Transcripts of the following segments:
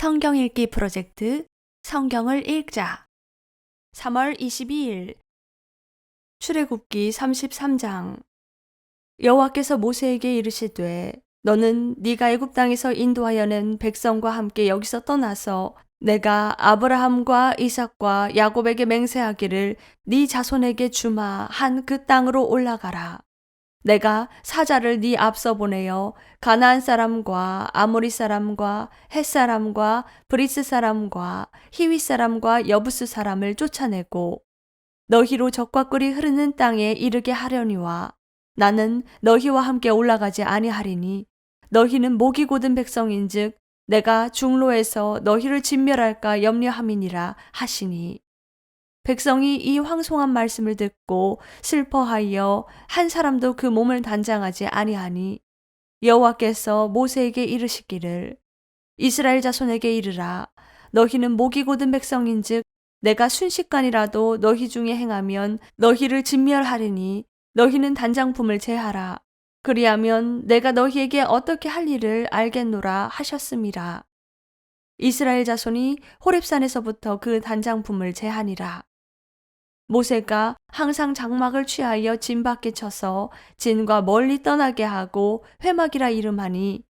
성경 읽기 프로젝트 성경을 읽자. 3월 22일. 출애굽기 33장. 여호와께서 모세에게 이르시되 너는 네가 애굽 땅에서 인도하여 낸 백성과 함께 여기서 떠나서 내가 아브라함과 이삭과 야곱에게 맹세하기를 네 자손에게 주마 한 그 땅으로 올라가라 내가 사자를 네 앞서 보내어 가나안 사람과 아모리 사람과 헷 사람과 브리스 사람과 히위 사람과 여부스 사람을 쫓아내고 너희로 적과 꿀이 흐르는 땅에 이르게 하려니와 나는 너희와 함께 올라가지 아니하리니 너희는 목이 곧은 백성인즉 내가 중로에서 너희를 진멸할까 염려함이니라 하시니 백성이 이 황송한 말씀을 듣고 슬퍼하여 한 사람도 그 몸을 단장하지 아니하니 여호와께서 모세에게 이르시기를 이스라엘 자손에게 이르라. 너희는 목이 곧은 백성인즉 내가 순식간이라도 너희 중에 행하면 너희를 진멸하리니 너희는 단장품을 제하라. 그리하면 내가 너희에게 어떻게 할 일을 알겠노라 하셨음이라 이스라엘 자손이 호렙산에서부터 그 단장품을 제하니라 모세가 항상 장막을 취하여 진 밖에 쳐서 진과 멀리 떠나게 하고 회막이라 이름하니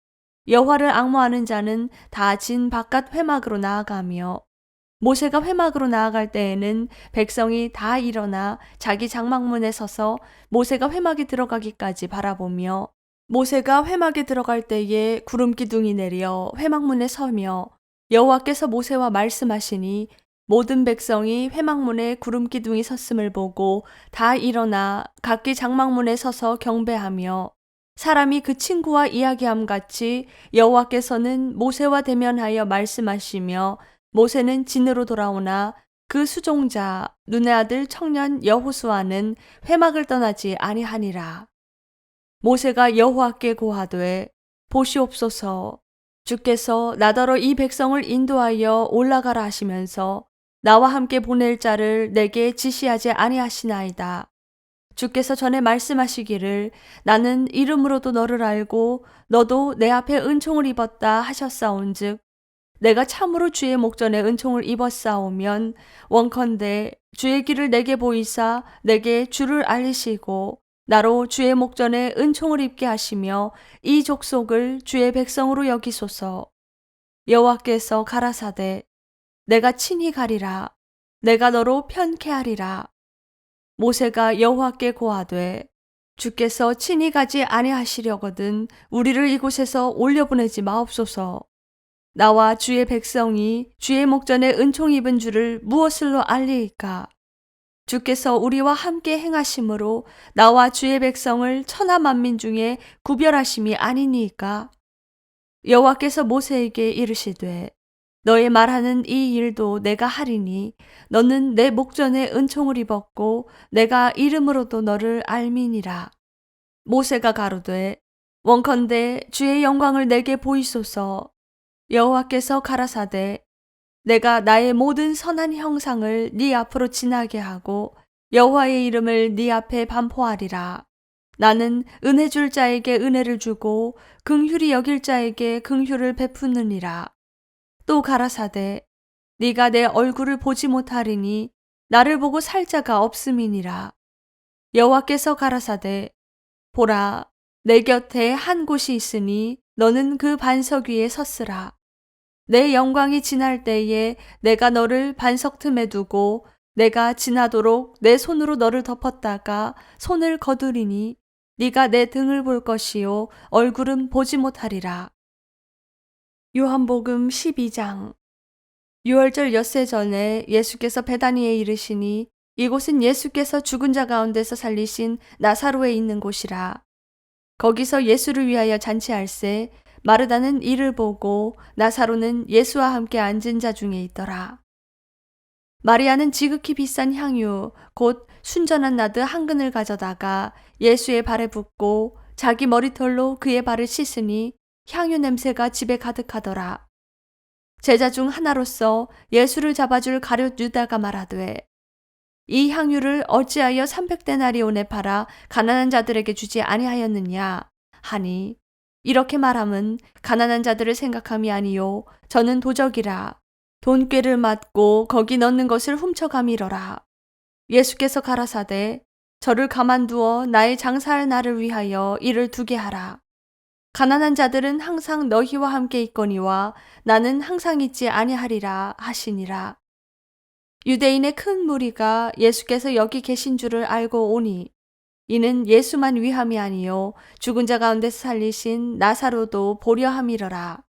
여호와를 악모하는 자는 다 진 바깥 회막으로 나아가며 모세가 회막으로 나아갈 때에는 백성이 다 일어나 자기 장막문에 서서 모세가 회막에 들어가기까지 바라보며 모세가 회막에 들어갈 때에 구름 기둥이 내려 회막문에 서며 여호와께서 모세와 말씀하시니 모든 백성이 회막문에 구름 기둥이 섰음을 보고 다 일어나 각기 장막문에 서서 경배하며 사람이 그 친구와 이야기함 같이 여호와께서는 모세와 대면하여 말씀하시며 모세는 진으로 돌아오나 그 수종자 눈의 아들 청년 여호수아는 회막을 떠나지 아니하니라. 모세가 여호와께 고하되 보시옵소서. 주께서 나더러 이 백성을 인도하여 올라가라 하시면서 나와 함께 보낼 자를 내게 지시하지 아니하시나이다. 주께서 전에 말씀하시기를 나는 이름으로도 너를 알고 너도 내 앞에 은총을 입었다 하셨사온즉 내가 참으로 주의 목전에 은총을 입었사오면 원컨대 주의 길을 내게 보이사 내게 주를 알리시고 나로 주의 목전에 은총을 입게 하시며 이 족속을 주의 백성으로 여기소서 여호와께서 가라사대 내가 친히 가리라. 내가 너로 편케 하리라. 모세가 여호와께 고하되 주께서 친히 가지 아니하시려거든 우리를 이곳에서 올려보내지 마옵소서. 나와 주의 백성이 주의 목전에 은총 입은 줄을 무엇을로 알리이까? 주께서 우리와 함께 행하심으로 나와 주의 백성을 천하 만민 중에 구별하심이 아니니까? 여호와께서 모세에게 이르시되 너의 말하는 이 일도 내가 하리니 너는 내 목전에 은총을 입었고 내가 이름으로도 너를 알미니라. 모세가 가로되 원컨대 주의 영광을 내게 보이소서 여호와께서 가라사대 내가 나의 모든 선한 형상을 네 앞으로 지나게 하고 여호와의 이름을 네 앞에 반포하리라. 나는 은혜 줄 자에게 은혜를 주고 긍휼히 여길 자에게 긍휼을 베푸느니라. 또 가라사대 네가 내 얼굴을 보지 못하리니 나를 보고 살 자가 없음이니라. 여호와께서 가라사대 보라 내 곁에 한 곳이 있으니 너는 그 반석 위에 섰으라. 내 영광이 지날 때에 내가 너를 반석 틈에 두고 내가 지나도록 내 손으로 너를 덮었다가 손을 거두리니 네가 내 등을 볼 것이요 얼굴은 보지 못하리라 요한복음 12장 6월절 엿새 전에 예수께서 베다니에 이르시니 이곳은 예수께서 죽은 자 가운데서 살리신 나사로에 있는 곳이라. 거기서 예수를 위하여 잔치할세 마르다는 이를 보고 나사로는 예수와 함께 앉은 자 중에 있더라. 마리아는 지극히 비싼 향유 곧 순전한 나드 한 근을 가져다가 예수의 발에 붓고 자기 머리털로 그의 발을 씻으니 향유 냄새가 집에 가득하더라. 제자 중 하나로서 예수를 잡아줄 가룟 유다가 말하되 이 향유를 어찌하여 300데나리온에 팔아 가난한 자들에게 주지 아니하였느냐? 하니 이렇게 말함은 가난한 자들을 생각함이 아니요 저는 도적이라. 돈꾀를 맞고 거기 넣는 것을 훔쳐가미러라. 예수께서 가라사대 저를 가만두어 나의 장사할 날을 위하여 이를 두게 하라 가난한 자들은 항상 너희와 함께 있거니와 나는 항상 있지 아니하리라 하시니라 유대인의 큰 무리가 예수께서 여기 계신 줄을 알고 오니 이는 예수만 위함이 아니요 죽은 자 가운데서 살리신 나사로도 보려 함이러라.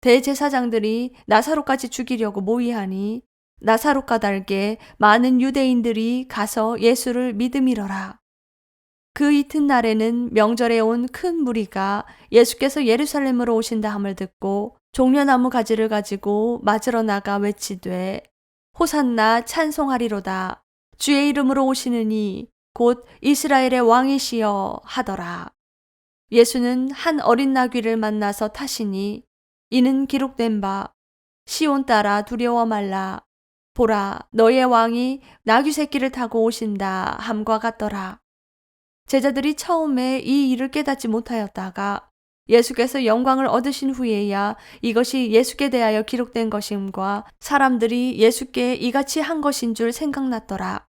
대제사장들이 나사로까지 죽이려고 모의하니 나사로과 달게 많은 유대인들이 가서 예수를 믿음이러라. 그 이튿날에는 명절에 온 큰 무리가 예수께서 예루살렘으로 오신다 함을 듣고 종려나무 가지를 가지고 맞으러 나가 외치되 호산나 찬송하리로다 주의 이름으로 오시느니 곧 이스라엘의 왕이시여 하더라. 예수는 한 어린 나귀를 만나서 타시니 이는 기록된 바 시온 따라 두려워 말라 보라 너의 왕이 나귀 새끼를 타고 오신다 함과 같더라. 제자들이 처음에 이 일을 깨닫지 못하였다가 예수께서 영광을 얻으신 후에야 이것이 예수께 대하여 기록된 것임과 사람들이 예수께 이같이 한 것인 줄 생각났더라.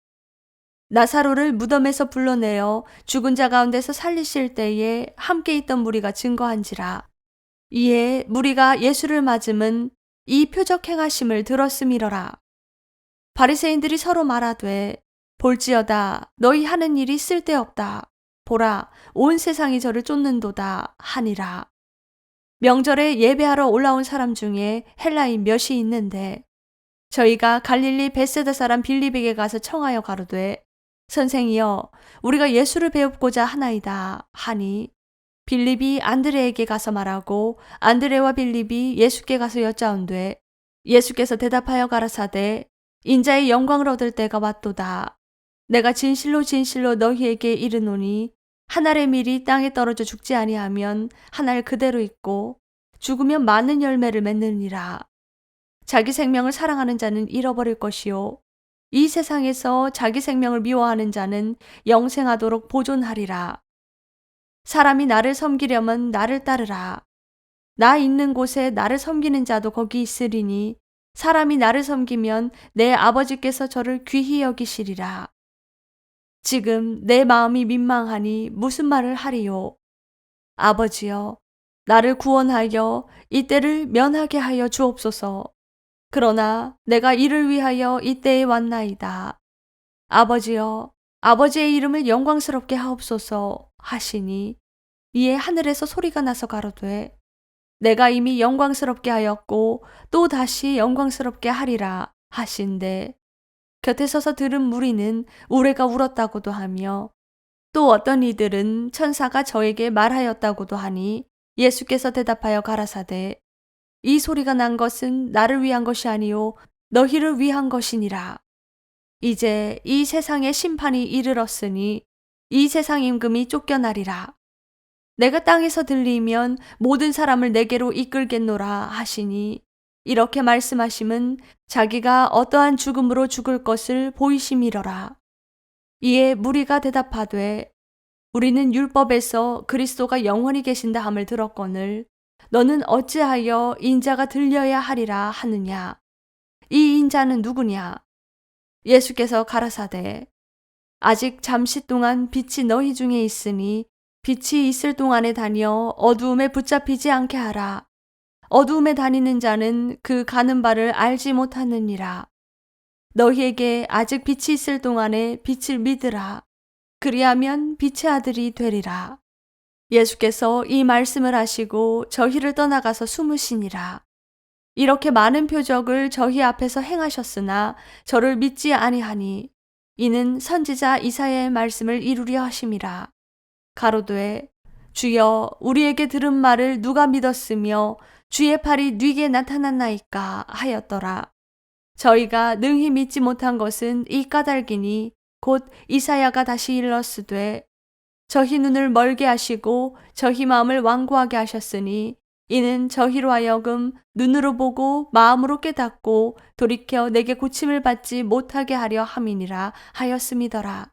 나사로를 무덤에서 불러내어 죽은 자 가운데서 살리실 때에 함께 있던 무리가 증거한지라. 이에 무리가 예수를 맞음은 이 표적 행하심을 들었음이러라. 바리새인들이 서로 말하되 볼지어다 너희 하는 일이 쓸데없다. 보라 온 세상이 저를 쫓는도다 하니라. 명절에 예배하러 올라온 사람 중에 헬라인 몇이 있는데 저희가 갈릴리 베세다 사람 빌립에게 가서 청하여 가로되 선생이여 우리가 예수를 배웁고자 하나이다 하니 빌립이 안드레에게 가서 말하고 안드레와 빌립이 예수께 가서 여짜온되 예수께서 대답하여 가라사대 인자의 영광을 얻을 때가 왔도다 내가 진실로 진실로 너희에게 이르노니 한 알의 밀이 땅에 떨어져 죽지 아니하면 한 알 그대로 있고 죽으면 많은 열매를 맺느니라 자기 생명을 사랑하는 자는 잃어버릴 것이요 이 세상에서 자기 생명을 미워하는 자는 영생하도록 보존하리라. 사람이 나를 섬기려면 나를 따르라. 나 있는 곳에 나를 섬기는 자도 거기 있으리니 사람이 나를 섬기면 내 아버지께서 저를 귀히 여기시리라. 지금 내 마음이 민망하니 무슨 말을 하리요? 아버지여, 나를 구원하여 이때를 면하게 하여 주옵소서. 그러나 내가 이를 위하여 이때에 왔나이다. 아버지여, 아버지의 이름을 영광스럽게 하옵소서 하시니 이에 하늘에서 소리가 나서 가로되 내가 이미 영광스럽게 하였고 또 다시 영광스럽게 하리라 하신데 곁에 서서 들은 무리는 우레가 울었다고도 하며 또 어떤 이들은 천사가 저에게 말하였다고도 하니 예수께서 대답하여 가라사대 이 소리가 난 것은 나를 위한 것이 아니요 너희를 위한 것이니라. 이제 이 세상의 심판이 이르렀으니 이 세상 임금이 쫓겨나리라. 내가 땅에서 들리면 모든 사람을 내게로 이끌겠노라 하시니 이렇게 말씀하심은 자기가 어떠한 죽음으로 죽을 것을 보이심이러라. 이에 무리가 대답하되 우리는 율법에서 그리스도가 영원히 계신다 함을 들었거늘 너는 어찌하여 인자가 들려야 하리라 하느냐? 이 인자는 누구냐? 예수께서 가라사대 아직 잠시 동안 빛이 너희 중에 있으니 빛이 있을 동안에 다녀 어두움에 붙잡히지 않게 하라. 어두움에 다니는 자는 그 가는 바를 알지 못하느니라. 너희에게 아직 빛이 있을 동안에 빛을 믿으라. 그리하면 빛의 아들이 되리라. 예수께서 이 말씀을 하시고 저희를 떠나가서 숨으시니라. 이렇게 많은 표적을 저희 앞에서 행하셨으나 저를 믿지 아니하니 이는 선지자 이사야의 말씀을 이루려 하심이라. 가로되 주여 우리에게 들은 말을 누가 믿었으며 주의 팔이 뉘게 나타났나이까 하였더라. 저희가 능히 믿지 못한 것은 이 까닭이니 곧 이사야가 다시 일렀으되 저희 눈을 멀게 하시고 저희 마음을 완고하게 하셨으니 이는 저희로 하여금 눈으로 보고 마음으로 깨닫고 돌이켜 내게 고침을 받지 못하게 하려 함이니라 하였음이더라.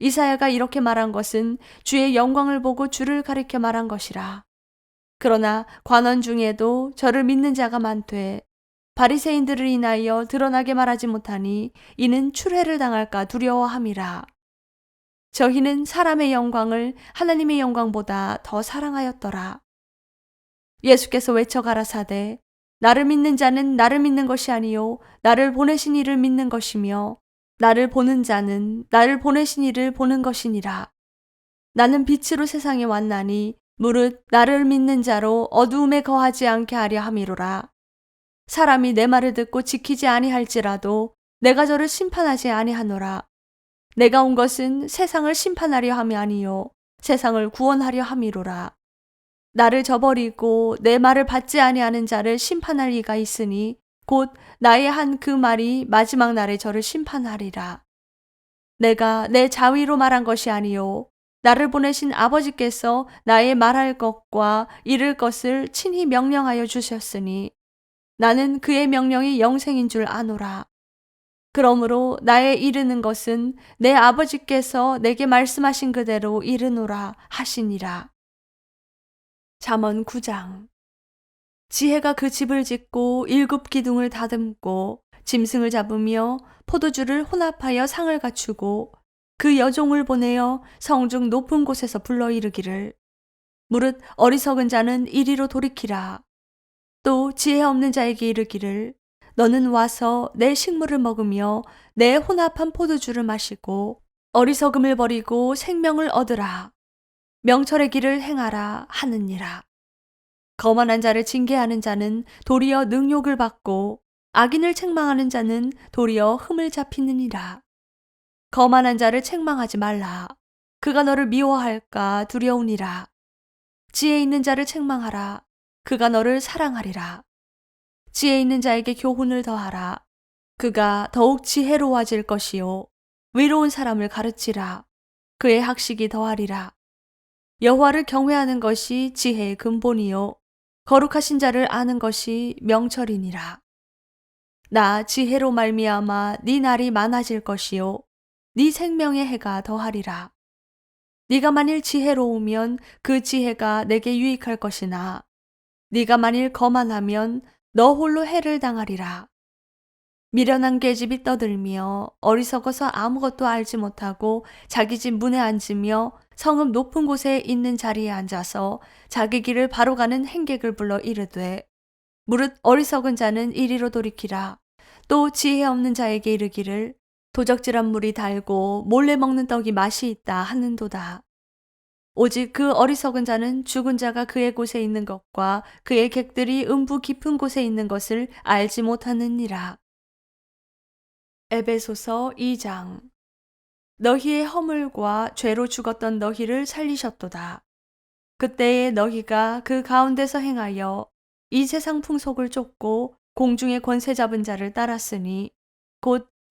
이사야가 이렇게 말한 것은 주의 영광을 보고 주를 가리켜 말한 것이라. 그러나 관원 중에도 저를 믿는 자가 많되 바리새인들을 인하여 드러나게 말하지 못하니 이는 출애를 당할까 두려워함이라. 저희는 사람의 영광을 하나님의 영광보다 더 사랑하였더라. 예수께서 외쳐 가라사대 나를 믿는 자는 나를 믿는 것이 아니요 나를 보내신 이를 믿는 것이며 나를 보는 자는 나를 보내신 이를 보는 것이니라. 나는 빛으로 세상에 왔나니 무릇 나를 믿는 자로 어두움에 거하지 않게 하려 함이로라. 사람이 내 말을 듣고 지키지 아니할지라도 내가 저를 심판하지 아니하노라. 내가 온 것은 세상을 심판하려 함이 아니요 세상을 구원하려 함이로라. 나를 저버리고 내 말을 받지 아니하는 자를 심판할 이가 있으니 곧 나의 한 그 말이 마지막 날에 저를 심판하리라. 내가 내 자위로 말한 것이 아니요 나를 보내신 아버지께서 나의 말할 것과 이를 것을 친히 명령하여 주셨으니 나는 그의 명령이 영생인 줄 아노라. 그러므로 나의 이르는 것은 내 아버지께서 내게 말씀하신 그대로 이르노라 하시니라. 잠언 9장 지혜가 그 집을 짓고 일곱 기둥을 다듬고 짐승을 잡으며 포도주를 혼합하여 상을 갖추고 그 여종을 보내어 성중 높은 곳에서 불러 이르기를. 무릇 어리석은 자는 이리로 돌이키라. 또 지혜 없는 자에게 이르기를. 너는 와서 내 식물을 먹으며 내 혼합한 포도주를 마시고 어리석음을 버리고 생명을 얻으라. 명철의 길을 행하라 하느니라. 거만한 자를 징계하는 자는 도리어 능욕을 받고 악인을 책망하는 자는 도리어 흠을 잡히느니라. 거만한 자를 책망하지 말라. 그가 너를 미워할까 두려우니라. 지혜 있는 자를 책망하라. 그가 너를 사랑하리라. 지혜 있는 자에게 교훈을 더하라. 그가 더욱 지혜로워질 것이요. 위로운 사람을 가르치라. 그의 학식이 더하리라. 여호와를 경외하는 것이 지혜의 근본이요. 거룩하신 자를 아는 것이 명철이니라. 나 지혜로 말미암아 네 날이 많아질 것이요 네 생명의 해가 더하리라. 네가 만일 지혜로우면 그 지혜가 내게 유익할 것이나 네가 만일 거만하면 너 홀로 해를 당하리라. 미련한 계집이 떠들며 어리석어서 아무것도 알지 못하고 자기 집 문에 앉으며 성읍 높은 곳에 있는 자리에 앉아서 자기 길을 바로 가는 행객을 불러 이르되 무릇 어리석은 자는 이리로 돌이키라 또 지혜 없는 자에게 이르기를 도적질한 물이 달고 몰래 먹는 떡이 맛이 있다 하는도다. 오직 그 어리석은 자는 죽은 자가 그의 곳에 있는 것과 그의 객들이 음부 깊은 곳에 있는 것을 알지 못하느니라. 에베소서 2장. 너희의 허물과 죄로 죽었던 너희를 살리셨도다. 그때에 너희가 그 가운데서 행하여 이 세상 풍속을 쫓고 공중의 권세 잡은 자를 따랐으니 곧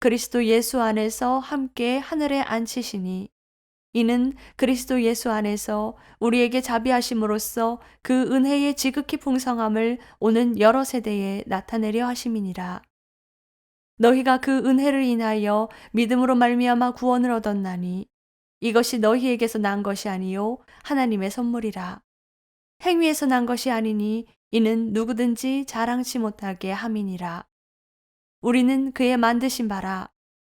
그리스도 예수 안에서 함께 하늘에 앉히시니 이는 그리스도 예수 안에서 우리에게 자비하심으로써 그 은혜의 지극히 풍성함을 오는 여러 세대에 나타내려 하심이니라. 너희가 그 은혜를 인하여 믿음으로 말미암아 구원을 얻었나니 이것이 너희에게서 난 것이 아니요 하나님의 선물이라 행위에서 난 것이 아니니 이는 누구든지 자랑치 못하게 함이니라 우리는 그의 만드신 바라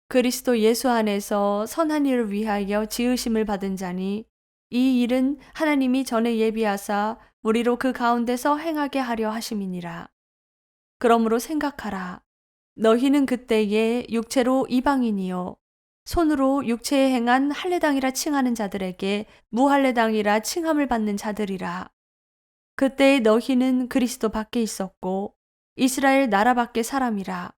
그리스도 예수 안에서 선한 일을 위하여 지으심을 받은 자니 이 일은 하나님이 전에 예비하사 우리로 그 가운데서 행하게 하려 하심이니라 그러므로 생각하라 너희는 그때에 육체로 이방인이요 손으로 육체에 행한 할례당이라 칭하는 자들에게 무할례당이라 칭함을 받는 자들이라. 그때의 너희는 그리스도 밖에 있었고 이스라엘 나라 밖의 사람이라.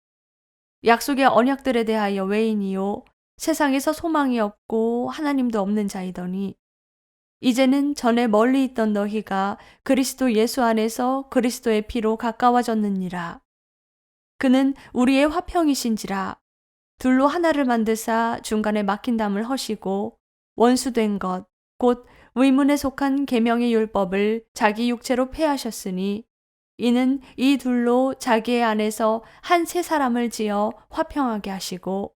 약속의 언약들에 대하여 외인이요 세상에서 소망이 없고 하나님도 없는 자이더니 이제는 전에 멀리 있던 너희가 그리스도 예수 안에서 그리스도의 피로 가까워졌느니라. 그는 우리의 화평이신지라 둘로 하나를 만드사 중간에 막힌 담을 허시고 원수된 것 곧 의문에 속한 계명의 율법을 자기 육체로 폐하셨으니 이는 이 둘로 자기의 안에서 한 세 사람을 지어 화평하게 하시고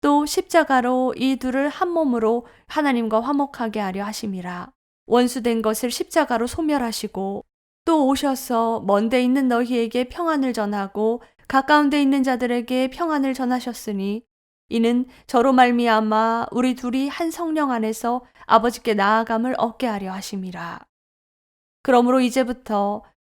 또 십자가로 이 둘을 한 몸으로 하나님과 화목하게 하려 하심이라. 원수된 것을 십자가로 소멸하시고 또 오셔서 먼데 있는 너희에게 평안을 전하고 가까운 데 있는 자들에게 평안을 전하셨으니 이는 저로 말미암아 우리 둘이 한 성령 안에서 아버지께 나아감을 얻게 하려 하심이라. 그러므로 이제부터